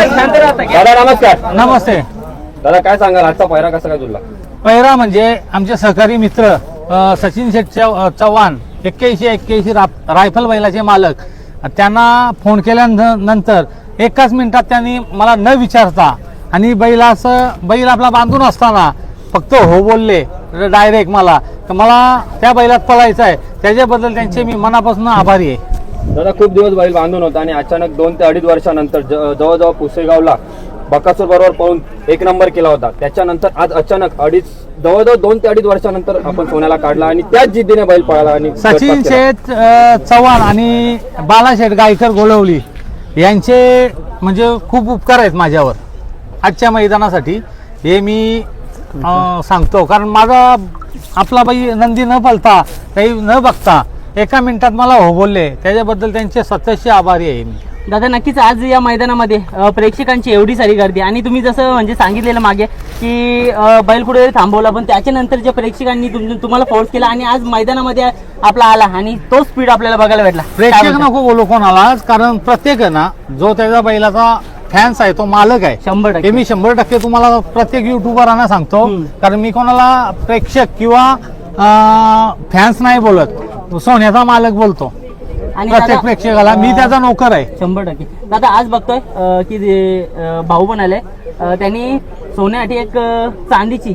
दादा नमस्कार. नमस्ते. दादा काय सांगाल? आजचा पहिरा कसा काय तुला पहिरा म्हणजे आमचे सहकारी मित्र अ, सचिन शेठ चव- चव्हाण एक्क्याऐंशी एक्क्याऐंशी रायफल बैलाचे मालक. त्यांना फोन केल्यानंतर एकाच मिनिटात त्यांनी मला न विचारता आणि बैलाचं बैल आपला बांधून असताना फक्त हो बोलले डायरेक्ट मला. तर मला त्या बैलात पळायचं आहे त्याच्याबद्दल त्यांचे मी मनापासून आभारी आहे. दादा खूप दिवस बैल बांधून होता आणि अचानक दोन ते अडीच वर्षानंतर जवळजवळ पुसेगावला बकासूर बरोबर पाहून एक नंबर केला होता. त्याच्यानंतर आज अचानक अडीच जवळजवळ दोन ते अडीच वर्षानंतर आपण सोन्याला काढला आणि त्याच जिद्दीने बैल पळाला आणि सचिन. शेठ चव्हाण आणि बालाशेठ गायकर गोलवली यांचे म्हणजे खूप उपकार आहेत माझ्यावर आजच्या मैदानासाठी. हे मी सांगतो. कारण माझा आपला बाई नंदी न पलता काही न बघता एका मिनिटात मला हो बोलले. त्याच्याबद्दल त्यांचे सततचे आभारी आहे मी. दादा नक्कीच आज या मैदानामध्ये अ, प्रेक्षकांची एवढी सारी गर्दी. आणि तुम्ही जसं म्हणजे सांगितलेलं मागे की अ, बैल कुठेतरी थांबवला पण त्याच्यानंतर ज्या प्रेक्षकांनी तुम- तुम्हाला फोर्स केला आणि आज मैदानामध्ये आपला आला आणि तो स्पीड आपल्याला बघायला भेटला. काय प्रेक्षक बोलता? नको बोलू कोणाला कारण प्रत्येक आहे ना जो त्याच्या बैलाचा फॅन्स आहे तो मालक आहे. शंभर हे टक्के मी शंभर टक्के तुम्हाला प्रत्येक युट्यूबरांना सांगतो हम्म. कारण मी कोणाला प्रेक्षक किंवा फॅन्स नाही बोलत. सोन्याचा मालक बोलतो. आणि प्रत्येक दादा, प्रेक्षकाला मी अ, त्याचा नोकर आहे. शंभर टक्के. दादा आज बघतोय अ, की जे, अ, भाऊ पण आले. अ, त्यांनी सोन्यासाठी एक अ, चांदीची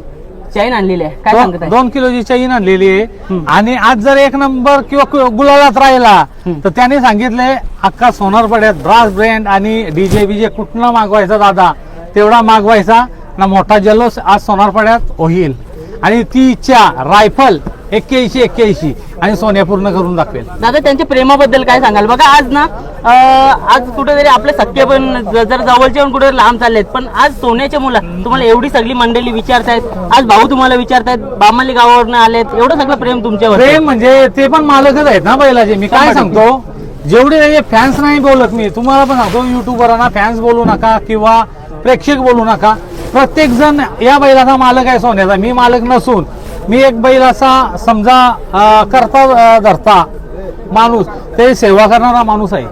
चैन आणलेली आहे. काय सांगत दोन आहे दोन किलोची चैन आणलेली आहे. हम्म. आणि आज जर एक नंबर किंवा कु- गुलालात राहिला हम्म. तर त्याने सांगितले अख्खा सोनार पड्यात ब्रास ब्रँड आणि डीजे बीजे कुठला मागवायचा दादा? तेवढा मागवायचा. ना मोठा जल्लोष आज सोनार पड्यात होईल. आणि ती इच्छा रायफल एक्क्याऐंशी एक्क्याऐंशी आणि सोन्या पूर्ण करून दाखवेल. दादा त्यांच्या प्रेमाबद्दल काय सांगाल? बघा आज ना अं, आज कुठेतरी आपले सख्खे पण ज- जर जवळचे पण कुठे लांब चाललेत पण आज सोन्याच्या मुलं तुम्हाला एवढी सगळी मंडळी विचारतायत आज भाऊ तुम्हाला विचारतायत बामाली गावावरनं आलेत एवढं सगळं प्रेम तुमच्यावर प्रेम म्हणजे ते पण मालकच आहेत ना बैलाचे. मी काय सांगतो जेवढे फॅन्स नाही बोलत मी तुम्हाला पण सांगतो युट्यूबरांना फॅन्स बोलू नका किंवा प्रेक्षक बोलू नका प्रत्येक जण या बैलाचा मालक आहे सोन्याचा. मी मालक नसून मी एक बैलाचा समजा अं, करता धरता माणूस ते सेवा करणारा माणूस आहे.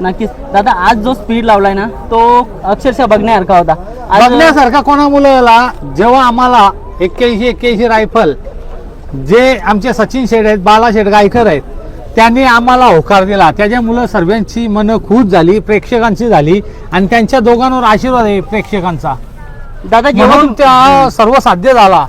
नक्कीच. दादा आज जो स्पीड लावलाय ना तो अक्षरशः बघण्यासारखा होता. बघण्यासारखा कोणा मुलाला जेव्हा आम्हाला एक्क्याऐंशी एक्क्याऐंशी रायफल जे आमचे सचिन शेठ आहेत बाला शेठ गायकर आहेत त्यांनी आम्हाला होकार दिला. त्याच्यामुळं सर्वांची मनं खुश झाली प्रेक्षकांची झाली आणि त्यांच्या दोघांवर आशीर्वाद आहे प्रेक्षकांचा. दादा जेव्हा म्हणून त्या सर्व साध्य झाला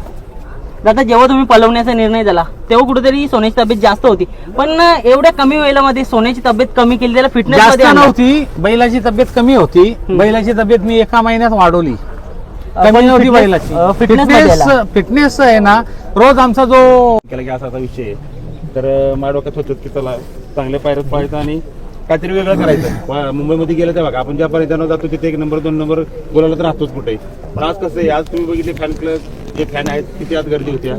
दादा जेव्हा तुम्ही पलवण्याचा निर्णय झाला तेव्हा कुठेतरी सोन्याची तब्येत जास्त होती. पण एवढ्या कमी वेळेमध्ये सोन्याची तब्येत कमी केली त्याला फिटनेस जास्त मध्ये आणलं. नव्हती. बैलाची तब्येत कमी होती. बैलाची तब्येत मी एका महिन्यात वाढवली. कमी पण नव्हती fitness- बैलाची. अं, fitness मध्ये फिटनेस आला. फिटनेस आहे ना रोज आमचा जो केला की असा असा विषय आहे. तर अं, माझ्या डोक्यात होतं की चला चांगल्या पायऱ्यात पाहायचं आणि काहीतरी वेगळं करायचं. वा- मुंबईमध्ये गेलं तर बघा आपण ज्या पर्यंत जातो तिथे एक नंबर दोन नंबर बोलायला तर राहतोच कुठे. पण आज कसं आहे आज तुम्ही बघितले फॅन क्लब जे फॅन आहेत किती आज गर्दी होत्या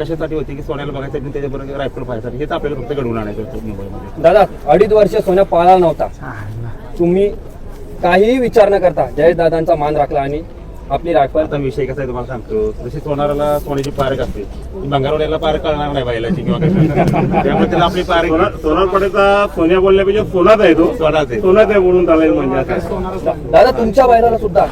कशासाठी होती की सोन्याला बघायसाठी आणि त्याच्याबरोबर रायफल पाहायसाठी? हेच आपल्याला फक्त घडवून आणायचं होतं मुंबईमध्ये. दादा अडीच वर्ष सोन्या पळाला नव्हता. तुम्ही काहीही विचार न करता जयेश दादांचा मान राखला आणि आपली रायफल आता विषय कसा आहे तुम्हाला सांगतो? जशी सोनाराला सोन्याची पारक असते. भंगारवाड्याला पारक कळणार नाही बैलाची किंवा. त्यामुळे त्याला आपली पारक सोनारपडेचा सोन्या बोलण्यापेक्षा सोनाच आहे तो. सोनाच आहे. सोनाच आहे म्हणून चालेल म्हणजे असं. दादा तुमच्या बैलाला सुद्धा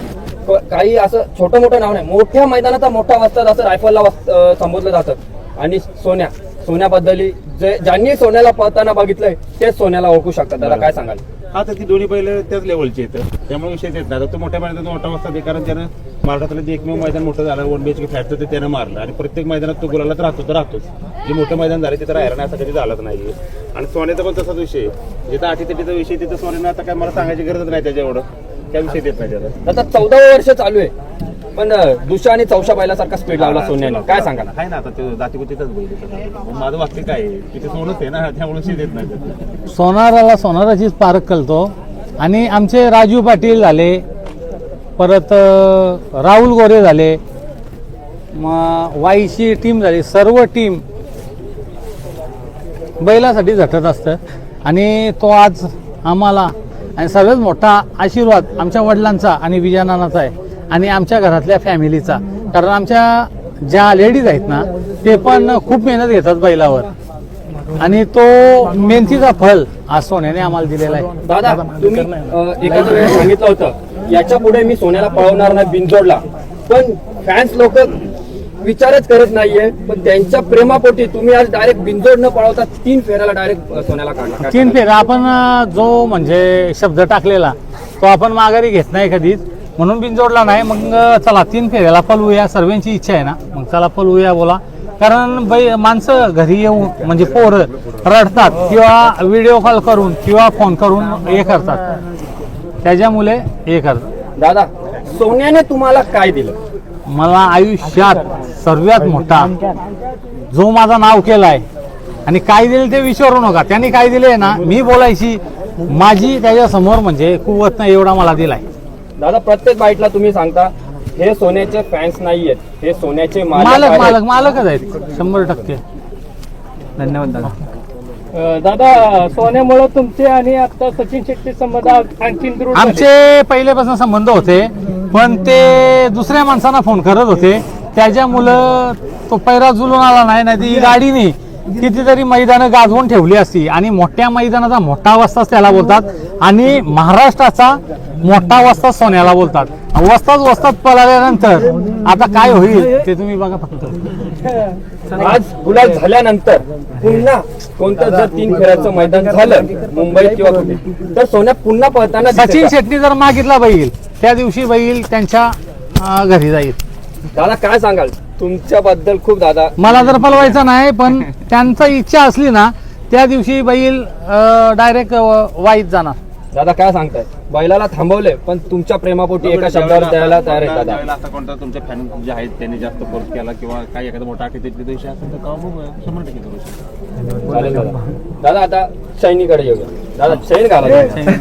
काही असं छोटं मोठं नाव नाही. मोठ्या मैदानाचा मोठा वस्ताद असं रायफलला संबोधलं जातं. आणि सोन्या सोन्याबद्दल जे ज्यांनी सोन्याला पळताना बघितलंय तेच सोन्याला ओळखू शकतात. दादा काय सांगाल? हा तर ती दोन्ही पहिले त्याच लेवलचे येतं त्यामुळे विषय येत नाही. आता तो मोठ्या मैदानात मोठा वाजता ते कारण त्यानं महाराष्ट्रातलं जे एकमेव मैदान मोठं झालं वन बी एच फॅटचं ते त्यानं मारलं. आणि प्रत्येक मैदानात तो गुलालाच राहतो तर राहतोच. जे मोठं मैदान झालं तिथं राहायला नाही असं कधी झालंच नाही आणि सोन्याचा पण तसाच विषय जिथं आठी विषय तिथं सोन्यानं आता काय मला सांगायची गरज नाही त्याच्या एवढं त्या विषय देत नाही त्याला. आता चौदावं वर्ष चालू आहे. पण दुसऱ्या आणि चौशा बैलासारखा स्पीड लावला सोन्याने. काय सांगाल? आहे ना आता ते बैल माझं वाक्य काय आहे? तिथे सोनच आहे ना त्यामुळे देत नाही. सोनाराला सोनाराचीच पारख कळतो. आणि आमचे राजू पाटील झाले परत अ, राहुल गोरे झाले मग वाईची टीम झाली सर्व टीम बैलासाठी झटत असतं. आणि तो आज आम्हाला आणि सगळ्यात मोठा आशीर्वाद आमच्या वडिलांचा आणि विजयानानाचा आहे. आणि आमच्या घरातल्या फॅमिलीचा. कारण आमच्या ज्या लेडीज आहेत ना ते पण खूप मेहनत घेतात बैलावर. आणि तो मेहनतीचा फल आज सोन्याने आम्हाला दिलेला आहे. दादा तुम्ही एखाद्या वेळेस सांगितलं होतं याच्यापुढे मी सोन्याला पळवणार नाही बिनजोडला. पण फॅन्स लोक विचारच करत नाहीये पण त्यांच्या प्रेमापोटी तुम्ही आज डायरेक्ट बिनजोड न पळवता तीन फेऱ्याला डायरेक्ट सोन्याला काढला. तीन फेर आपण जो म्हणजे शब्द टाकलेला तो आपण माघारी घेत नाही कधीच. म्हणून बिनजोडला नाही. मग चला तीन फेऱ्याला पलवूया सर्वांची इच्छा आहे ना. मग चला पलवूया बोला. कारण बाई माणसं घरी येऊन म्हणजे पोरं रडतात किंवा व्हिडिओ कॉल करून किंवा फोन करून हे करतात. त्याच्यामुळे हे करतात. दादा सोन्याने तुम्हाला काय दिलं? मला आयुष्यात सर्वात मोठा जो माझा नाव केलाय आणि काय दिले ते विचारू नका. त्यांनी काय दिले ना मी बोलायची. माझी त्याच्यासमोर म्हणजे कुवत नाही एवढा मला दिलाय. दादा प्रत्येक बाईटला तुम्ही सांगता हे सोन्याचे फॅन्स नाहीयेत हे सोन्याचे मालक मालक आहेत. मालक मालकच आहेत. शंभर टक्के. धन्यवाद दादा. दादा सोन्यामुळे तुमचे आणि आता सचिन शेट्टी संबंध दृढ झाले. आमचे पहिल्यापासून संबंध होते पण ते दुसऱ्या माणसांना फोन करत होते. त्याच्यामुळं तो पैरा जुलून आला नाही नाही ही गाडीने कितीतरी मैदानं गाजवून ठेवली असती आणि मोठ्या मैदानाचा मोठा वस्ताच त्याला बोलतात आणि महाराष्ट्राचा मोठा वस्ताच सोन्याला बोलतात. वस्ताच वस्ताद पळाल्यानंतर आता काय होईल ते तुम्ही बघा फक्त. आज गुलाल झाल्यानंतर पुन्हा कोणतं जर तीन फेऱ्याचं मैदान झालं मुंबईत किंवा तर सोन्या पुन्हा पळताना सचिन? शेट्टी जर मागितला बैल त्या दिवशी बैल त्यांच्या घरी जाईल. दादा काय सांगाल? तुमच्याबद्दल खूप दादा. मला जर पलवायचं नाही पण त्यांचा इच्छा असली ना त्या दिवशी बैल डायरेक्ट वाईत जाणार. दादा काय सांगताय? बैलाला थांबवले पण तुमच्या प्रेमापोटी एका शब्दावर द्यायला तयार आहे दादा आता कोणता तुमच्या फॅन जे आहेत त्यांनी जास्त फोर्स केला किंवा काही एखादा मोठा दिवशी असेल तर तेव्हा बघूया. शंभर टक्के करू शकतो. चालेल दादा. दादा आता शैनीकडे येऊया. दादा शैन घाला.